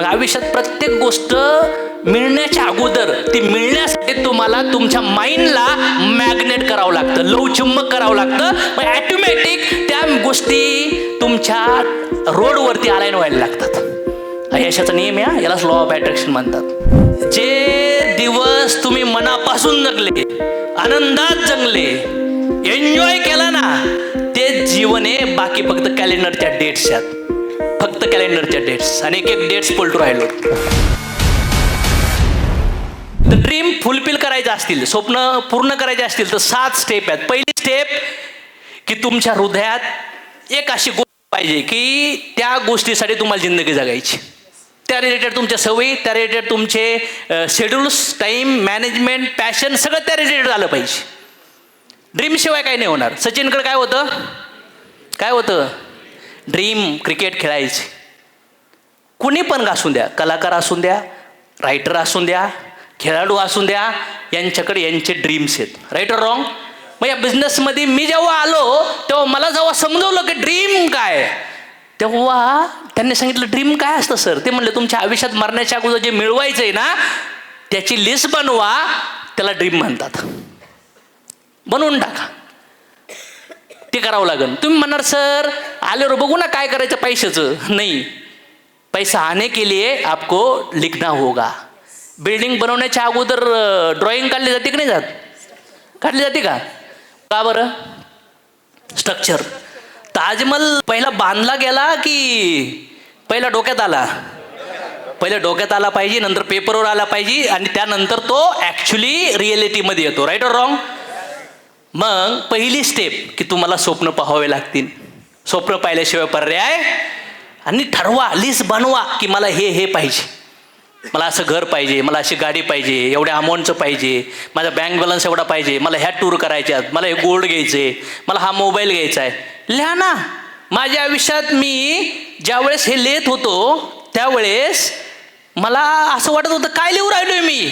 मग आयुष्यात प्रत्येक गोष्ट मिळण्याच्या अगोदर ती मिळण्यासाठी तुम्हाला तुमच्या माइंडला मॅग्नेट करावं लागतं लवचुंबक करावं लागतं. मग ॲटोमॅटिक त्या गोष्टी तुमच्या रोडवरती अलाईन व्हायला लागतात. यशाचा नियम आहे यालाच लॉ ऑफ अट्रॅक्शन म्हणतात. जे दिवस तुम्ही मनापासून जगले आनंदात जगले एन्जॉय केला ना ते जीवन आहे बाकी फक्त कॅलेंडरच्या डेट्स आहेत. फक्त कॅलेंडरच्या डेट्स आणि एक एक डेट्स पलटू राहिलो. तर ड्रीम फुलफिल करायचं असतील स्वप्न पूर्ण करायचे असतील तर सात स्टेप आहेत. पहिली स्टेप की तुमच्या हृदयात एक अशी गोष्ट पाहिजे की त्या गोष्टीसाठी तुम्हाला जिंदगी जगायची. त्या रिलेटेड तुमच्या सवयी त्या रिलेटेड तुमचे शेड्यूल्स टाईम मॅनेजमेंट पॅशन सगळं त्या रिलेटेड आलं पाहिजे. ड्रीमशिवाय काही नाही होणार. सचिनकडे काय होतं? काय होतं? ड्रीम क्रिकेट खेळायचे. कुणी पण असून द्या कलाकार असून द्या रायटर असून द्या खेळाडू असून द्या यांच्याकडे यांचे ड्रीम्स आहेत. राईट और रॉंग मग या बिझनेसमध्ये मी जेव्हा आलो तेव्हा मला जेव्हा समजवलं की ड्रीम काय तेव्हा त्यांनी सांगितलं ड्रीम काय असतं सर ते म्हणले तुमच्या आयुष्यात मरण्याच्या अगोदर जे मिळवायचं आहे ना त्याची लिस्ट बनवा त्याला ड्रीम म्हणतात. बनवून टाका. ते करावं लागेल. तुम्ही म्हणणार सर आल्यावर बघू ना काय करायचं पैशाचं. नाही. पैसा आने के लिए आपको लिखना होगा. बिल्डिंग बनवण्याच्या अगोदर ड्रॉइंग काढली जाते की नाही जात? काढली जाते का? का बरं? स्ट्रक्चर ताजमहल पहिला बांधला गेला की पहिला डोक्यात आला? पहिला डोक्यात आला पाहिजे नंतर पेपरवर आला पाहिजे आणि त्यानंतर तो ॲक्च्युली रिॲलिटीमध्ये येतो. राईट ऑर रॉंग मग पहिली स्टेप की तुम्हाला स्वप्न पाहावे लागतील. स्वप्न पाहिल्याशिवाय पर्याय आणि ठरवा लिस्ट बनवा की मला हे हे पाहिजे. मला असं घर पाहिजे मला अशी गाडी पाहिजे एवढ्या अमाऊंटचं पाहिजे माझा बँक बॅलन्स एवढा पाहिजे मला ह्या टूर करायच्या मला हे गोल्ड घ्यायचे मला हा मोबाईल घ्यायचा आहे. लिहा ना माझ्या आयुष्यात मी ज्यावेळेस हे लिहित होतो त्यावेळेस मला असं वाटत होतं काय लिहू राहिलोय मी?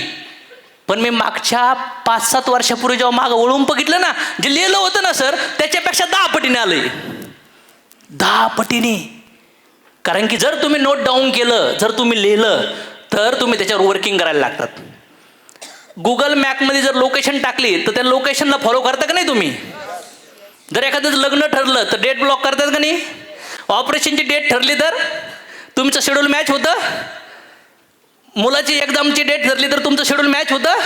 पण मी मागच्या पाच सात वर्षापूर्वी जेव्हा मागं वळून बघितलं ना जे लिहिलं होतं ना सर त्याच्यापेक्षा दहा पटीने आलंय. दहा पटीने कारण की जर तुम्ही नोट डाऊन केलं जर तुम्ही लिहिलं तर तुम्ही त्याच्यावर वर्किंग करायला लागतात. गुगल मॅपमध्ये जर लोकेशन टाकली तर त्या लोकेशनला फॉलो करता का नाही तुम्ही? जर एखादं लग्न ठरलं तर डेट ब्लॉक करतात का नाही? ऑपरेशनची डेट ठरली तर तुमचं शेड्यूल मॅच होतं? मुलाची एक्झामची डेट ठरली तर तुमचं शेड्यूल मॅच होतं?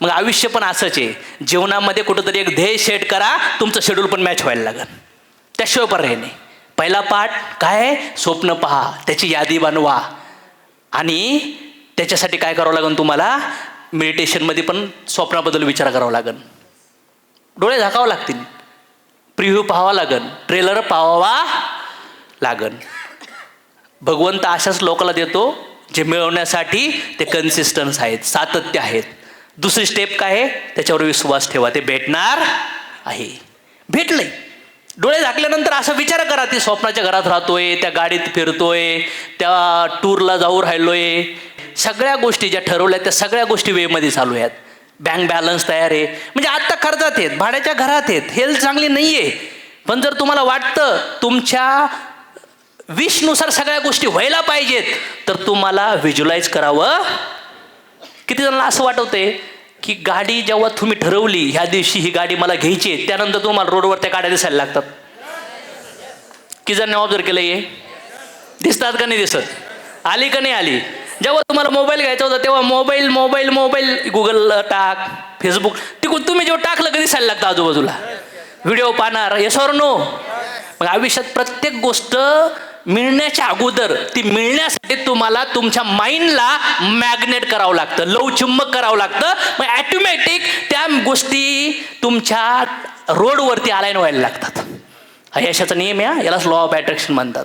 मग आयुष्य पण असंच आहे. जीवनामध्ये कुठंतरी एक ध्येय सेट करा तुमचं शेड्यूल पण मॅच व्हायला लागेल. त्याशिवाय पर्याय नाही. पहिला पाठ काय आहे? स्वप्न पहा. त्याची यादी बनवा. आणि त्याच्यासाठी काय करावं लागेल तुम्हाला? मेडिटेशनमध्ये पण स्वप्नाबद्दल विचार करावा लागेल डोळे झाकावं लागतील. प्रिव्ह्यू पाहावा लागेल ट्रेलर पाहावा लागेल भगवंत अशाच लोकाला देतो जे मिळवण्यासाठी ते कन्सिस्टन्स आहेत सातत्य आहेत. दुसरी स्टेप काय आहे? त्याच्यावर विश्वास ठेवा. ते भेटणार आहे. भेटलंय. डोळे झाकल्यानंतर असं विचार करा ती स्वप्नाच्या घरात राहतोय त्या गाडीत फिरतोय त्या टूरला जाऊ राहिलोय. सगळ्या गोष्टी ज्या ठरवल्या त्या सगळ्या गोष्टी वेमध्ये चालू आहेत. बँक बॅलन्स तयार आहे. म्हणजे आत्ता खर्चात आहेत भाड्याच्या घरात आहेत. हेल्थ चांगली नाही आहे पण जर तुम्हाला वाटतं तुमच्या विषनुसार सगळ्या गोष्टी व्हायला पाहिजेत तर तुम्हाला व्हिज्युलाइज करावं. किती जणांना असं वाटवते की गाडी जेव्हा तुम्ही ठरवली ह्या दिवशी ही गाडी मला घ्यायची आहे त्यानंतर तुम्हाला रोडवर त्या गाड्या दिसायला लागतात. जर नाही ऑब्झर्व केलं हे? दिसतात का नाही दिसत? आली का नाही आली? जेव्हा तुम्हाला मोबाईल घ्यायचा होता तेव्हा मोबाईल मोबाईल मोबाईल गुगल टाक फेसबुक तिकडून तुम्ही जेव्हा टाकलं कधी दिसायला लागतं आजूबाजूला? व्हिडिओ पाहणार येसवर नो मग आयुष्यात प्रत्येक गोष्ट मिळण्याच्या अगोदर ती मिळण्यासाठी तुम्हाला तुमच्या माइंडला मॅग्नेट करावं लागतं लवचुंबक करावं लागतं. मग ॲटोमॅटिक त्या गोष्टी तुमच्या रोडवरती अलाईन व्हायला लागतात. हा यशाचा नियम आहे यालाच लॉ ऑफ अट्रॅक्शन म्हणतात.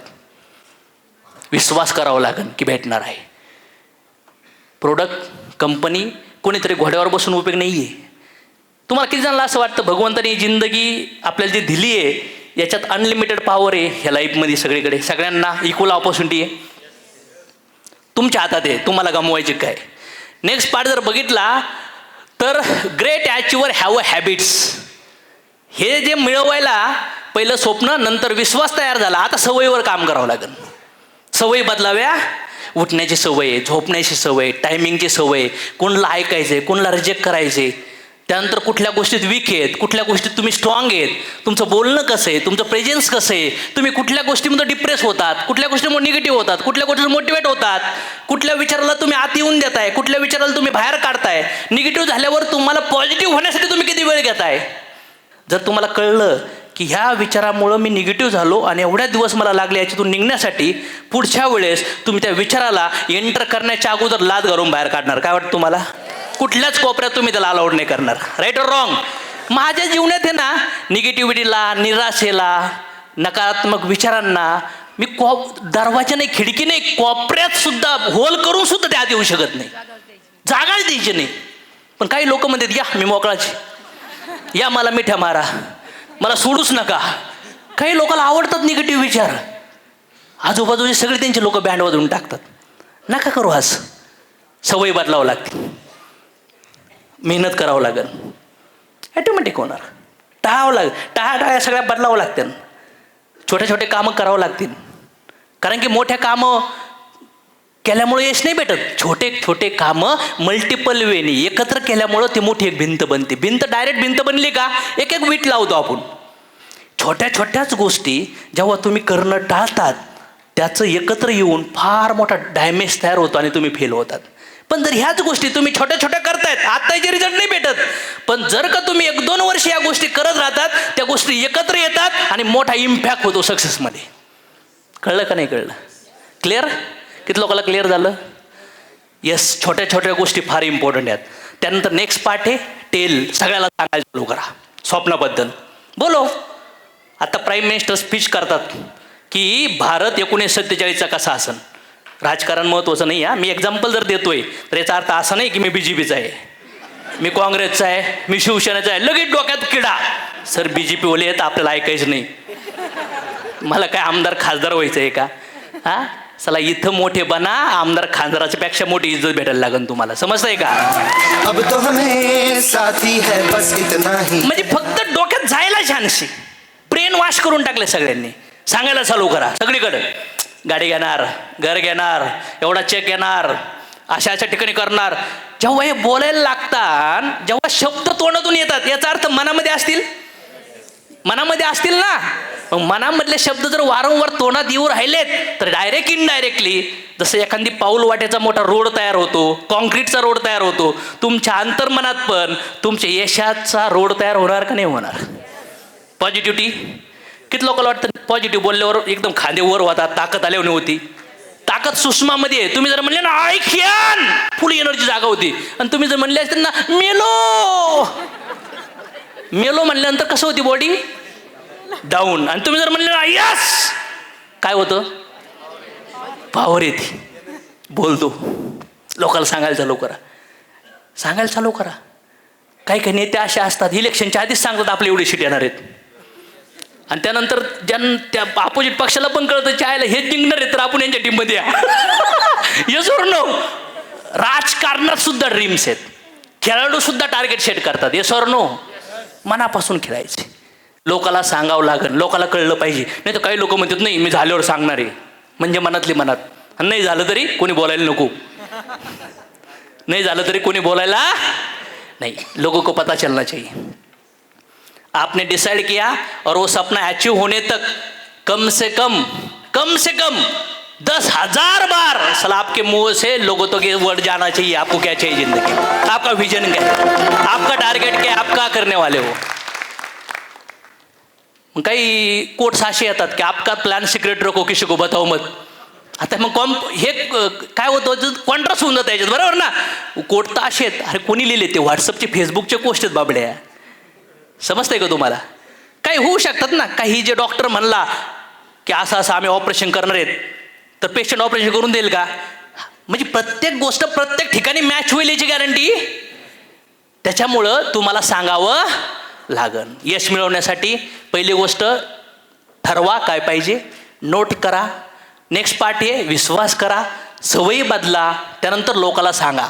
विश्वास करावा लागेल की भेटणार आहे. प्रोडक्ट कंपनी कोणीतरी घोड्यावर बसून उपयोग नाही आहे तुम्हाला किती जणांना असं वाटतं भगवंताने जिंदगी आपल्याला जी दिली आहे याच्यात अनलिमिटेड पॉवर आहे ह्या लाईफमध्ये सगळीकडे. सगळ्यांना इक्वल ऑपॉर्च्युनिटी आहे. तुमच्या हातात आहे तुम्हाला गमवायचे काय? नेक्स्ट पार्ट जर बघितला तर great achiever have a habits हे जे मिळवायला पहिलं स्वप्न नंतर विश्वास तयार झाला आता सवयीवर काम करावं लागेल. सवयी बदलाव्या. उठण्याची सवय झोपण्याची सवय टायमिंगची सवय कोणला ऐकायचे कोणला रिजेक्ट करायचे त्यानंतर कुठल्या गोष्टीत वीक आहेत कुठल्या गोष्टीत तुम्ही स्ट्रॉंग आहेत तुमचं बोलणं कसं आहे तुमचं प्रेझेन्स कसं आहे तुम्ही कुठल्या गोष्टीमध्ये डिप्रेस होतात कुठल्या गोष्टीमध्ये निगेटिव्ह होतात कुठल्या गोष्टीत मोटिवेट होतात कुठल्या विचाराला तुम्ही आत येऊन देताय कुठल्या विचाराला तुम्ही बाहेर काढताय निगेटिव्ह झाल्यावर तुम्हाला पॉझिटिव्ह होण्यासाठी तुम्ही किती वेळ घेताय? जर तुम्हाला कळलं की ह्या विचारामुळं मी निगेटिव्ह झालो आणि एवढ्या दिवस मला लागले याच्यातून निघण्यासाठी पुढच्या वेळेस तुम्ही त्या विचाराला एंटर करण्याच्या अगोदर लाद घालून बाहेर काढणार. काय वाटतं तुम्हाला? कुठल्याच कोपऱ्यात तुम्ही त्याला अलाउड नाही करणार. राईट और रॉंग माझ्या जीवनात आहे ना निगेटिव्हिटीला निराशेला नकारात्मक विचारांना मी कॉप दरवाजा नाही खिडकी नाही कोपऱ्यात सुद्धा होल करून सुद्धा त्यात येऊ शकत नाही. जागाच द्यायची नाही. पण काही लोक म्हणतात या मी मोकळाची या मला मिठ्या मारा. मला सोडूच नका. काही लोकांना आवडतात निगेटिव्ह विचार. आजूबाजूचे सगळे त्यांचे लोक बँड वाजवून टाकतात. नका करू आज सवय बदलावं लागते. मेहनत करावं लागेल. ॲटोमॅटिक होणार. टाळावं लागेल टाळ्या टाळ्या सगळ्या बदलावं लागतील. छोटे छोटे कामं करावं लागतील. कारण की मोठ्या कामं केल्यामुळे यश नाही भेटत. छोटे छोटे कामं मल्टिपल वेनी एकत्र केल्यामुळं ती मोठी एक भिंत बनते. भिंत डायरेक्ट भिंत बनली का? एक एक वीट लावतो आपण. छोट्या छोट्याच गोष्टी जेव्हा तुम्ही करणं टाळतात त्याचं एकत्र येऊन फार मोठा डॅमेज तयार होतो आणि तुम्ही फेल होतात. पण जर ह्याच गोष्टी तुम्ही छोट्या छोट्या करतायत आत्ताचे रिझल्ट नाही भेटत. पण जर का तुम्ही एक दोन वर्ष या गोष्टी करत राहतात त्या गोष्टी एकत्र येतात आणि मोठा इम्पॅक्ट होतो सक्सेसमध्ये कळलं का नाही कळलं? क्लिअर किती लोकांना क्लिअर झालं? येस छोट्या छोट्या गोष्टी फार इम्पॉर्टंट आहेत. त्यानंतर नेक्स्ट पार्ट आहे टेल सगळ्याला सांगायला चालू करा. स्वप्नाबद्दल. बोलो. आता प्राईम मिनिस्टर स्पीच करतात की भारत एकोणीसशे सत्तेचाळीसचा कसा असन? राजकारण महत्त्वाचं नाही हा. मी एक्झाम्पल जर देतोय तर याचा अर्थ असा नाही की मी बी जे पीचा आहे. मी काँग्रेसचा आहे मी शिवसेनेचा आहे. लगेच डोक्यात किडा. सर बी जे पीवाले आहेत आपल्याला ऐकायचं नाही. मला काय आमदार खासदार व्हायचं आहे का? हा? चला इथं मोठे बना आमदार खासदाराच्या पेक्षा मोठी इज्जत भेटायला लागेल तुम्हाला. समजतंय का? अब तो हमें साथी है बस इतना ही। म्हणजे फक्त डोक्यात जायला छानशी ब्रेन वॉश करून टाकले सगळ्यांनी. सांगायला चालू करा सगळीकडे. गाडी घेणार घर घेणार एवढा चेक येणार अशा अशा ठिकाणी करणार. जेव्हा हे बोलायला लागतात जेव्हा शब्द तोंडातून येतात याचा अर्थ मनामध्ये असतील? मनामध्ये असतील ना? मग मनामधले शब्द जर वारंवार तोंडात येऊ राहिलेत तर डायरेक्ट इनडायरेक्टली जसं एखादी पाऊल वाट्याचा मोठा रोड तयार होतो कॉन्क्रीटचा रोड तयार होतो तुमच्या अंतर्मनात पण तुमच्या यशाचा रोड तयार होणार का नाही होणार? पॉझिटिव्हिटी किती लोकांना वाटतं पॉझिटिव्ह बोलल्यावर एकदम खांदे वर होता ताकद आल्यावर होती? ताकद सुषमामध्ये आहे. तुम्ही जर म्हणले ना ऐक्यान फुल एनर्जी जागा होती. आणि तुम्ही जर म्हणले असते ना मेलो! मेलो म्हणल्यानंतर कसं होती बॉडी डाऊन आणि तुम्ही जर म्हणले ना यस काय होतं? पावर येते. बोलतो लोकांना सांगायला चालू करा. सांगायला चालू करा. काही काही नेते असे असतात इलेक्शनच्या आधीच सांगतात आपले एवढे सीट येणार आहेत. आणि त्यानंतर ज्यां त्या अपोजिट पक्षाला पण कळतं चायला हे जिंकणार आहेत तर आपण यांच्या टीममध्ये हे नो राजकारणात सुद्धा ड्रीम्स आहेत. खेळाडू सुद्धा टार्गेट सेट करतात. येस नो मनापासून खेळायचे. लोकाला सांगावं लागेल. लोकाला कळलं पाहिजे. नाही तर काही लोक म्हणतात नाही मी झाल्यावर सांगणार आहे. म्हणजे मनातली मनात. नाही झालं तरी कोणी बोलायला नको. नाही झालं तरी कोणी बोलायला नाही. लोगों को पता चलना चाहिए. आपने डिसाइड किया और वो सपना अचीव होने तक कम से कम कम से कम दस हजार बार सलाह आपके मुंह से लोगों तो के वर्ड जाना चाहिए। आपको क्या चाहिए जिंदगी आपका विजन क्या है? आपका टारगेट क्या है? आप क्या करने वाले हो? काही कोट्स असे येतात की आपका प्लॅन सिक्रेट रखो किसी को बताओ मत। आता मग कॉम हे काय होतं? कॉन्ट्रास्ट होऊन जातं याच्यात बरोबर ना? कोट तर असे आहेत. अरे कोणी लिहिले ते? व्हॉट्सअपचे फेसबुकचे पोस्ट आहेत बाबड्या. समजतंय का तुम्हाला? काही होऊ शकतात ना. काही जे डॉक्टर म्हणला की असं असं आम्ही ऑपरेशन करणार आहेत तर पेशंट ऑपरेशन करून देईल का? म्हणजे प्रत्येक गोष्ट प्रत्येक ठिकाणी मॅच होईल याची गॅरंटी त्याच्यामुळं तुम्हाला सांगावं लागन. यश मिळवण्यासाठी पहिली गोष्ट ठरवा काय पाहिजे. नोट करा. नेक्स्ट पार्ट आहे विश्वास करा. सवयी बदला. त्यानंतर लोकाला सांगा.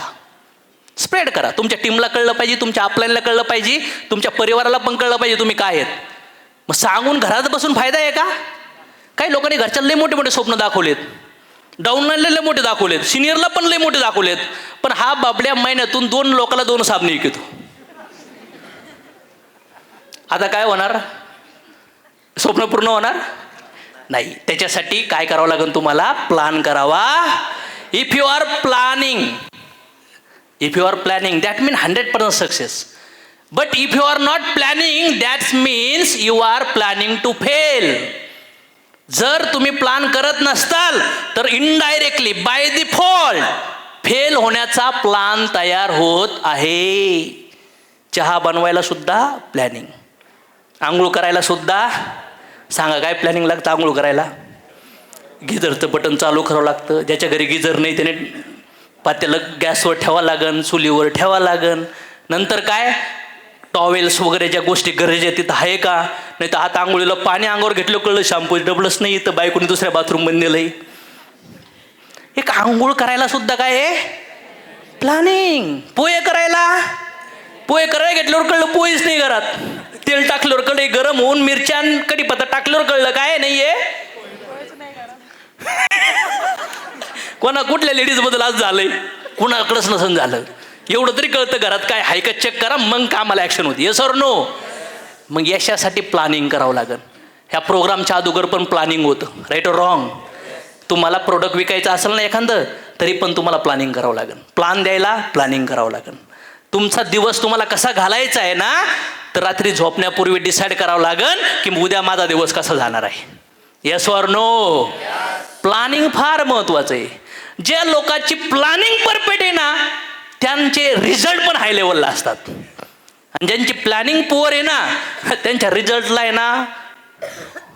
स्प्रेड करा. तुमच्या टीमला कळलं पाहिजे तुमच्या अपलाईनला कळलं पाहिजे तुमच्या परिवाराला पण कळलं पाहिजे तुम्ही काय आहेत. मग सांगून घरात बसून फायदा आहे का? काही लोकांनी घरच्या लई मोठे मोठे स्वप्न दाखवलेत. डाऊनला लय मोठे दाखवलेत. सिनियरला पण लय मोठे दाखवलेत. पण हा बाबड्या महिन्यातून दोन लोकांना दोन साबणे विकतो आता काय होणार? स्वप्न पूर्ण होणार? नाही. त्याच्यासाठी काय करावं लागेल तुम्हाला? प्लान करावा. If you are planning if you are planning that mean hundred percent success but if you are not planning that's means you are planning to fail जर तुम्ही प्लान करत नसताल तर इनडायरेक्टली बाय डिफॉल्ट फेल होण्याचा plan तयार होत आहे. चहा बनवायला सुद्धा प्लॅनिंग आंघोळ करायला सुद्धा सांगा काय प्लॅनिंग लागतं आंघोळ करायला? गिजरचं बटन चालू करावं लागतं. ज्याच्या घरी गिजर नाही त्याने पात्याला गॅसवर ठेवा लागन चुलीवर ठेवा लागन. नंतर काय? टॉवेल्स वगैरे ज्या गोष्टी गरजेच्या तिथं आहे का? नाही तर आता आंघोळीला पाणी अंगावर घेतलं कळलं शॅम्पू डबलच नाही तर बायकोनी दुसऱ्या बाथरूम नेलंय. एक आंघोळ करायला सुद्धा काय प्लॅनिंग पोहे करायला. पोहे करायला घेतल्यावर कळलं पोहेच नाही घरात. तेल टाकल्यावर कळलं गरम होऊन मिरच्या कढीपत्ता टाकल्यावर कळलं काय नाहीये? कोणा कुठल्या लेडीजबद्दल आज झालंय? कुणाकडंच नसन झालं. एवढं तरी कळतं घरात काय हाय का चेक करा मग कामाला ॲक्शन होती. येस और नो मग यशासाठी प्लॅनिंग करावं लागेल. ह्या प्रोग्रामच्या अगोदर पण प्लॅनिंग होतं. राईट ऑर रॉंग तुम्हाला प्रोडक्ट विकायचं असेल ना एखादं तरी पण तुम्हाला प्लॅनिंग करावं लागेल. प्लान द्यायला प्लॅनिंग करावं लागेल. तुमचा दिवस तुम्हाला कसा घालायचा आहे ना तर रात्री झोपण्यापूर्वी डिसाईड करावं लागेल की उद्या माझा दिवस कसा जाणार आहे. येस ऑर नो प्लॅनिंग फार महत्वाचं आहे. ज्या लोकांची प्लॅनिंग परफेक्ट आहे ना त्यांचे रिझल्ट पण हाय लेवलला असतात. आणि ज्यांची प्लॅनिंग पुअर आहे ना त्यांच्या रिझल्टला आहे ना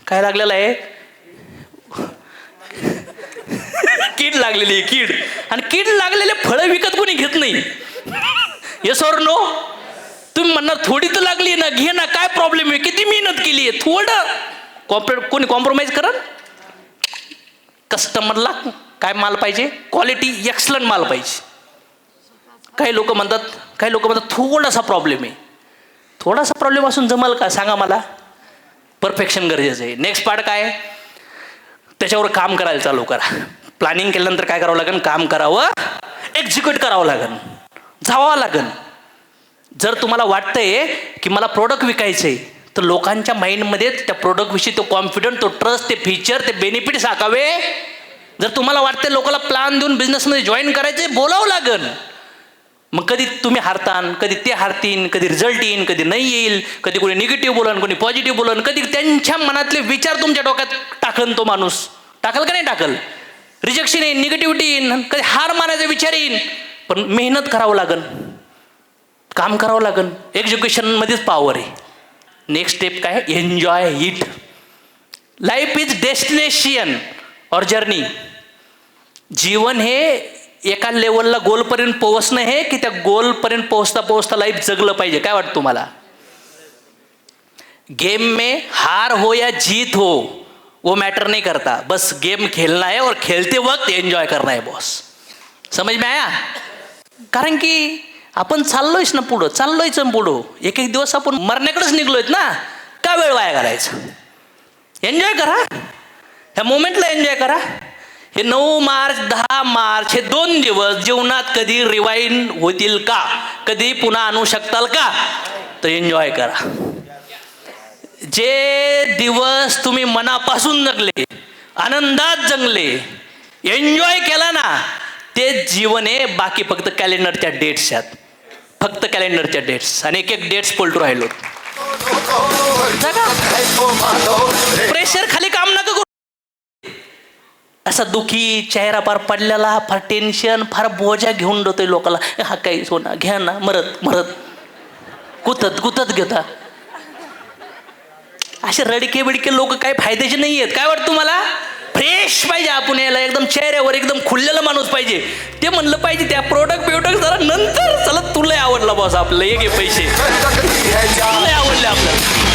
काय लागलेलं आहे? कीड लागलेली आहे कीड. आणि कीड लागलेले फळं विकत कोणी घेत नाही. येस और नो तुम्ही म्हणणार थोडी तर लागली ना घे ना काय प्रॉब्लेम आहे? किती मेहनत केली आहे? थोडं. कॉम्प्रे कोणी कॉम्प्रोमाइज करत? कस्टमरला काय माल पाहिजे? क्वालिटी एक्सलंट माल पाहिजे. काही लोक म्हणतात काही लोक म्हणतात थोडासा प्रॉब्लेम आहे. थोडासा प्रॉब्लेम असून जमाल का? सांगा मला. परफेक्शन गरजेचं आहे. नेक्स्ट पार्ट काय? त्याच्यावर काम करायला चालू करा. प्लॅनिंग केल्यानंतर काय करावं लागेल काम करावं एक्झिक्यूट करावं लागेल जावं लागेल जर तुम्हाला वाटतंय की मला प्रोडक्ट विकायचं आहे तर लोकांच्या माइंडमध्ये त्या प्रोडक्टविषयी तो कॉन्फिडंट तो ट्रस्ट ते फीचर ते बेनिफिट साकावे जर तुम्हाला वाटतं लोकांना प्लान देऊन बिझनेसमध्ये जॉईन करायचे बोलावं लागेल. मग कधी तुम्ही हारतान कधी ते हारतीन कधी रिझल्ट येईन कधी नाही येईल कधी कोणी निगेटिव्ह बोलन कोणी पॉझिटिव्ह बोलन कधी त्यांच्या मनातले विचार तुमच्या डोक्यात टाकन तो माणूस. टाकल का नाही टाकल? रिजेक्शन येईन निगेटिव्हिटी येईन कधी हार मानायचा विचार येईन पण मेहनत करावं लागन काम करावं लागेल. एज्युकेशनमध्येच पॉवर आहे. नेक्स्ट स्टेप काय? Enjoy it life is destination और जर्नी। जीवन हे एका लेवलला गोलपर्यंत पोहोचणं हे की त्या गोलपर्यंत पोहोचता पोहोचता लाईफ जगलं पाहिजे काय वाटतं तुम्हाला? गेम में हार हो या जीत हो वो मैटर नहीं करता. बस गेम खेलना है और खेलते वक्त एन्जॉय करना है बॉस समज में आया? कारण की आपण चाललोयच ना पुढं चाललोयच ना पुढं. एक एक दिवस आपण मरण्याकडेच निघलोयत ना. का वेळ वाया घालायचा? एन्जॉय करा. ह्या मोमेंटला एन्जॉय करा. हे नऊ मार्च दहा मार्च हे दोन दिवस जीवनात कधी रिवाईन होतील का? कधी पुन्हा आणू शकताल का? तर एन्जॉय करा. जे दिवस तुम्ही मनापासून जगले आनंदात जगले एन्जॉय केला ना ते जीवन आहे बाकी फक्त कॅलेंडरच्या डेट्स आहेत. फक्त कॅलेंडरच्या डेट्स आणि एक एक डेट्स पलटू राहिलो. प्रेशर खाली काम नका करू. असा दुखी चेहरा फार पडलेला फार टेन्शन फार बोजा घेऊन देतोय लोकाला. हा काही सोना घ्या ना मरत मरत. कुतत कुतत घेता. असे रडके बिडके लोक काही फायद्याचे नाही आहेत. काय वाटतं तुम्हाला? फ्रेश पाहिजे आपण याला एकदम चेहऱ्यावर एकदम खुललेला माणूस पाहिजे. ते म्हणलं पाहिजे त्या प्रोडक्ट बिवडक्ट जरा नंतर चला तुला आवडला बॉस आपलं एक घे पैसे. आवडले आपलं